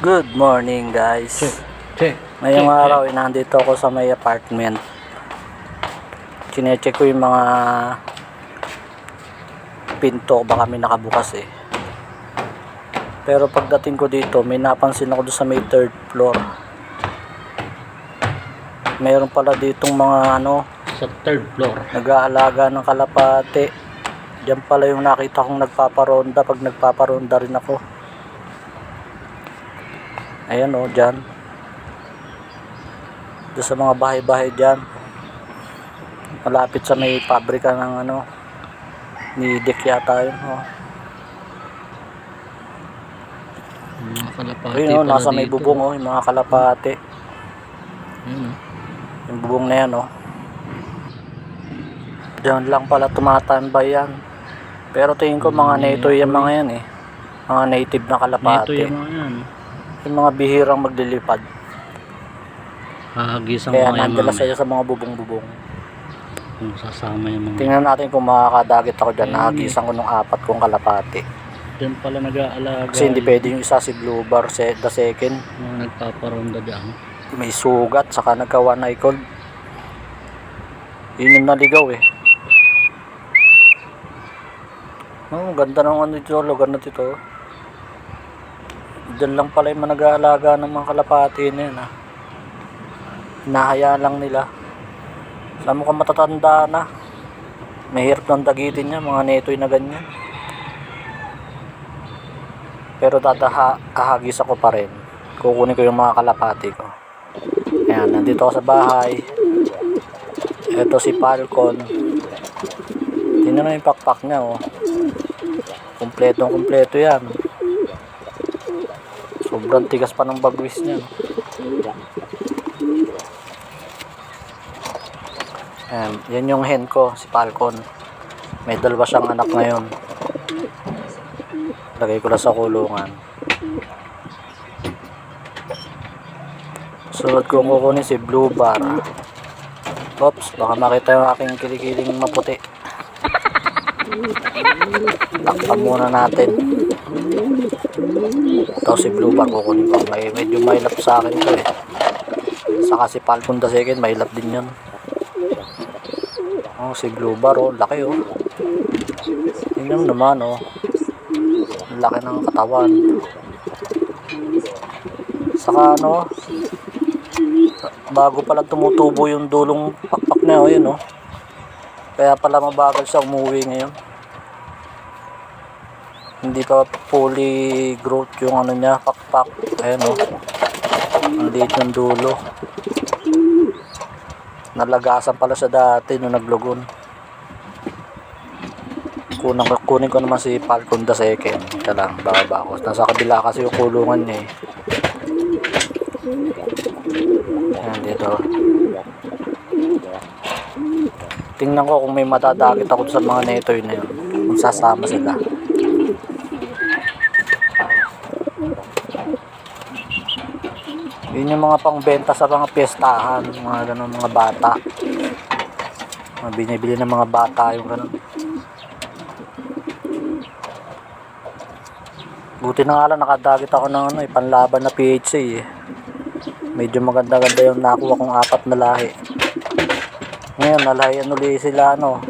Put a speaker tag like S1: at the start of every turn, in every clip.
S1: Good morning guys.
S2: Check.
S1: Ngayong
S2: check,
S1: araw ay nandito ako sa may apartment. Chinecheck ko yung mga pinto baka may nakabukas eh. Pero pagdating ko dito may napansin ako doon sa may third floor. Mayroon pala ditong mga ano
S2: Sa third floor.
S1: nag-aalaga ng kalapate. Diyan pala yung nakita kong nagpaparonda pag nagpaparonda rin ako. Ayan o, dyan. Doon sa mga bahay-bahay dyan. Malapit sa may pabrika ng ano, ni Dick yata yun. Oh.
S2: Mga kalapati
S1: Ayun o, nasa may
S2: dito.
S1: bubong o, yung mga kalapate.
S2: Ayun, oh.
S1: Yung bubong na yan o. Diyan lang pala tumatambay yan. Pero tingin ko mga
S2: Mm,
S1: native yung mga yan eh. Mga native na
S2: Ito
S1: kalapate.
S2: yung mga yan.
S1: Yung mga bihirang maglilipad.
S2: Hahagisan
S1: Kaya
S2: ngayon
S1: nandala sa'yo sa mga bubong-bubong.
S2: Kung sasama yung mga...
S1: Tingnan natin kung makakadagit ako dyan. Nahagisan ko ng apat kong kalapate.
S2: Diyan pala nag-aalaga.
S1: Kasi hindi pwede yung isa si Blue Bar, se- the second.
S2: Mga nagpaparonda dyan.
S1: May sugat, saka nagka one eye cold. Yun yung naligaw eh. Oh, ganda ng ano dito, lugar na dito. Diyan lang pala yung nag-aalaga ng mga kalapati na yun ah. Hinahayaan lang nila. Sa ka matatanda na. Mahirap ng dagitin niya, mga netoy na ganyan. Pero dadaha, ahagis ako pa rin. Kukunin ko yung mga kalapati ko. Ayan, nandito ako sa bahay. Ito si Falcon. Tingnan mo yung pakpak niya, oh. Kumpletong kumpleto yan. Sobrang tigas pa ng bagwis niya. Ayan, yan yung hen ko, si Falcon. May dalawa siyang anak ngayon. Lagay ko lang sa kulungan. Sunod ko kukunin si Blue Bar. Oops, baka makita yung aking kilikiling maputi. Takpan muna natin. Ito si Blue Bar kukunin ko. May, medyo mailap sa akin to eh. Saka si Falcon the second, mailap din yan. Oh, si Blue Bar oh, laki oh. Tingnan naman oh. Laki ng katawan. Saka ano, bago pala tumutubo yung dulong pakpak na oh, yun oh. Kaya pala mabagal siya umuwi ngayon. Hindi pa fully growth yung ano niya, pakpak. Ayan oh. Ang liit yung dulo. Nalagasan pala siya dati nung naglugon. Kunang, kunin ko naman si Falcon the second. Ito lang, baka bakos. Nasa kabila kasi yung kulungan niya eh. Ayan dito. Tingnan ko kung may matadagit ako sa mga netoy na yun. Kung sasama sila. Yun yung mga pangbenta sa mga piyestahan, mga ganun mga bata. Mga binibili ng mga bata yung ganun. Buti na nga lang nakadagit ako ng ano, eh, panlaban na PHA eh. Medyo maganda-ganda yung nakuha kong apat na lahi. Ngayon, nalahian uli sila ano,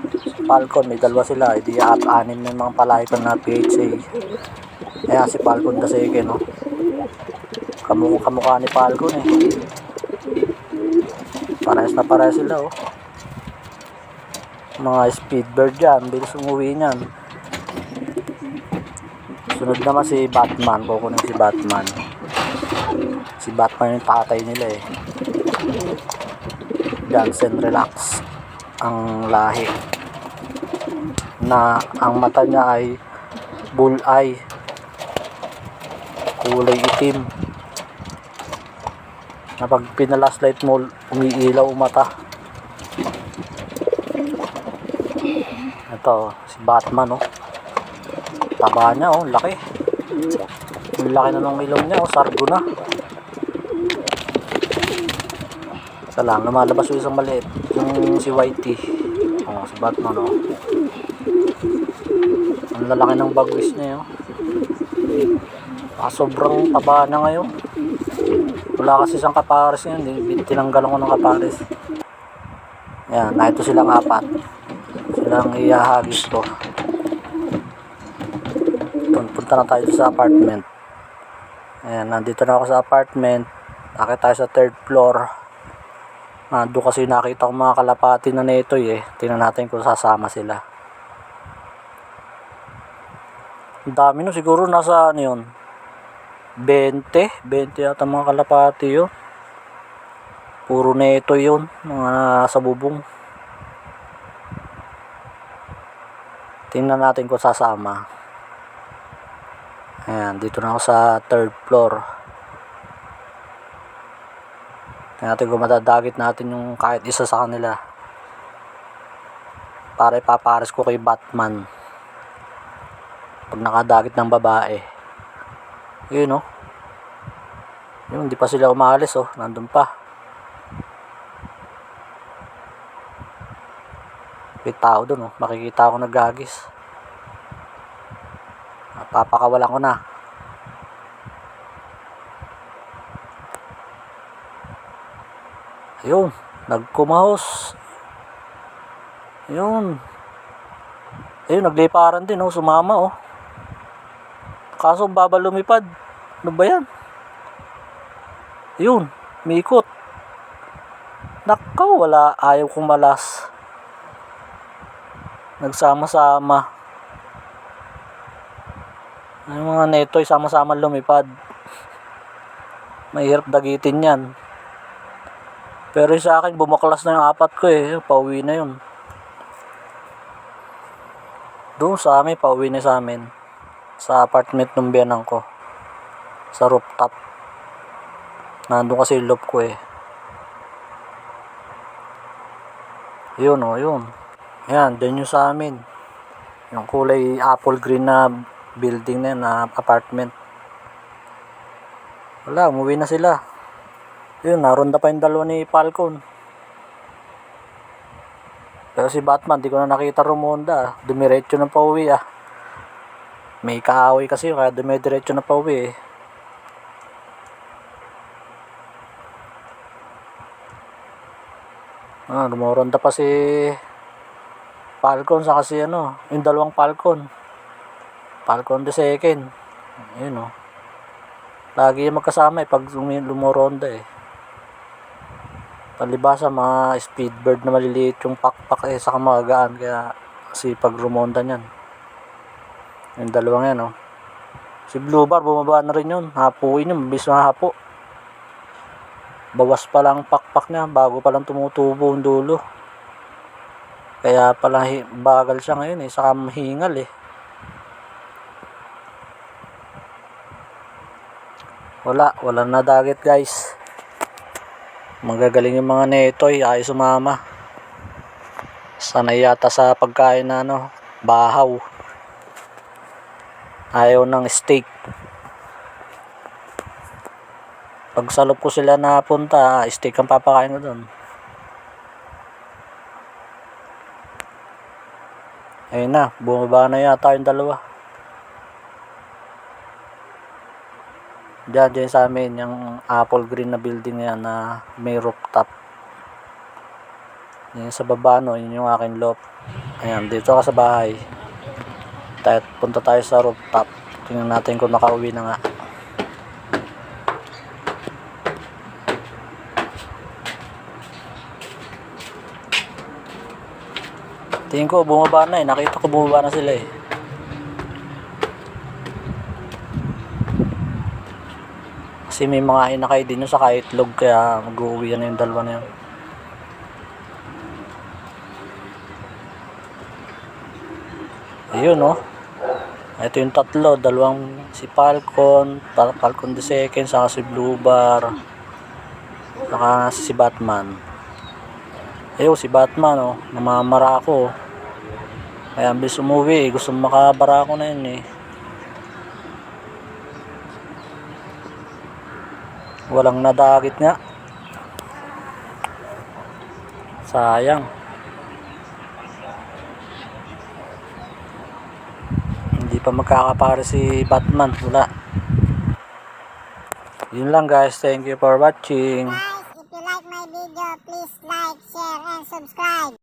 S1: Falcon, may dalawa sila, hindi at anim na yung mga palahi ko na PHA. Kaya si Falcon kasi no. Kamu kamukha ni Falcon eh. Parehas na parehas sila oh. Mga speedbird yan, bilis umuwi niyan. Sunod naman si Batman, kukunin si Batman. Si Batman yung tatay nila eh. Johnson Relax ang lahi na ang mata niya ay bull eye kulay itim na pag pinalaslight mo umiilaw mata. Ito si Batman oh. Taba niya oh. Laki. Ang laki na ng ilong niya oh. Sargo na. Isa lang lumalabas yung isang maliit. Yung si Whitey. Oh si Batman oh. Ang lalaki ng bagwis niya oh. Ah, sobrang taba na ngayon. Wala kasi isang kapares yun. Tinanggalan ko ng kapares. Yan, na ito silang apat. Silang ihahagis ko. Pun- Punta na tayo sa apartment. Ayan, nandito na ako sa apartment. Akit tayo sa third floor. Nando kasi nakita ko mga kalapati na netoy eh. Tingnan natin kung sasama sila. Ang dami no, siguro nasa ano yun? 20? 20 yata mga kalapati yun. Puro neto yun. Mga nasa bubong. Tingnan natin kung sasama. Ayan, dito na ako sa third floor. Tingnan natin kung matadagit natin yung kahit isa sa kanila. Para ipapares ko kay Batman. Pag nakadagit ng babae. Yun oh. Yun, hindi pa sila umalis oh. Nandun pa. May tao dun oh. Makikita ako naggagis. Papakawalan ko na. Ayun, nagkumahos. Ayun. Ayun, nagliparan din oh, sumama oh. Kaso baba lumipad. Ano ba yan? Ayun, miikot. Nakaw, wala. Ayaw kong malas. Nagsama-sama. Yung mga netoy, sama-sama lumipad. Mahirap dagitin yan. Pero sa akin, bumaklas na yung apat ko eh. Pauwi na yun. Doon sa amin, pauwi na sa amin. Sa apartment ng biyanang ko. Sa rooftop. Nandun kasi yung loob ko eh. Yun oh, yun. Ayan, dyan yung sa amin. Yung kulay apple green na building na yun, na apartment. Wala, umuwi na sila. Yun, naronda pa yung dalawa ni Falcon. Pero si Batman, di ko na nakita rumonda. Dumiretso na pauwi ah. May kaaway kasi yun, kaya dumiretso na pauwi eh. Ah, rumoronda pa si Falcon sa kasi ano, yung dalawang Falcon. Falcon the second. Ayun oh. Lagi yung magkasama eh pag lumoronda eh. Palibasa mga speedbird na maliliit yung pakpak eh sa kamagaan kaya si pag rumonda niyan. Yung dalawang yan oh. Si Blue Bar bumaba na rin yun. Hapuin yun, mabilis na hapo. Bawas pa lang pakpak niya bago pa lang tumutubo yung dulo. Kaya pala bagal siya ngayon eh, saka mahingal eh. Wala, wala na dagat guys. Magagaling yung mga netoy, ayaw sumama. Sanay yata sa pagkain na ano, bahaw. Ayaw ng steak. Pag sa loob ko sila napunta, steak ang papakain ko doon. Ayun na, bumaba na yata yung dalawa. Diyan, diyan sa amin, yung apple green na building na yan na may rooftop. Yan sa baba, no, yun yung aking loft. Ayan, dito ka sa bahay. Tayo, punta tayo sa rooftop. Tingnan natin kung nakauwi na nga. Tingin ko bumaba na eh. Nakita ko bumaba na sila eh. Kasi may mga inakay din sa kaitlog kaya mag-uwi na yung dalawa na yun. Ayun oh. Ito yung tatlo, dalawang si Falcon, Fal- Falcon the second, saka si Blue Bar, saka si Batman. Ayun, si Batman oh, namamara ako. oh. Kaya ambis umuwi, gusto makabara ako na yun eh. Walang nadagit nga. Sayang. pa magkakapare si Batman. Wala.
S3: Yun lang guys. Thank you for watching.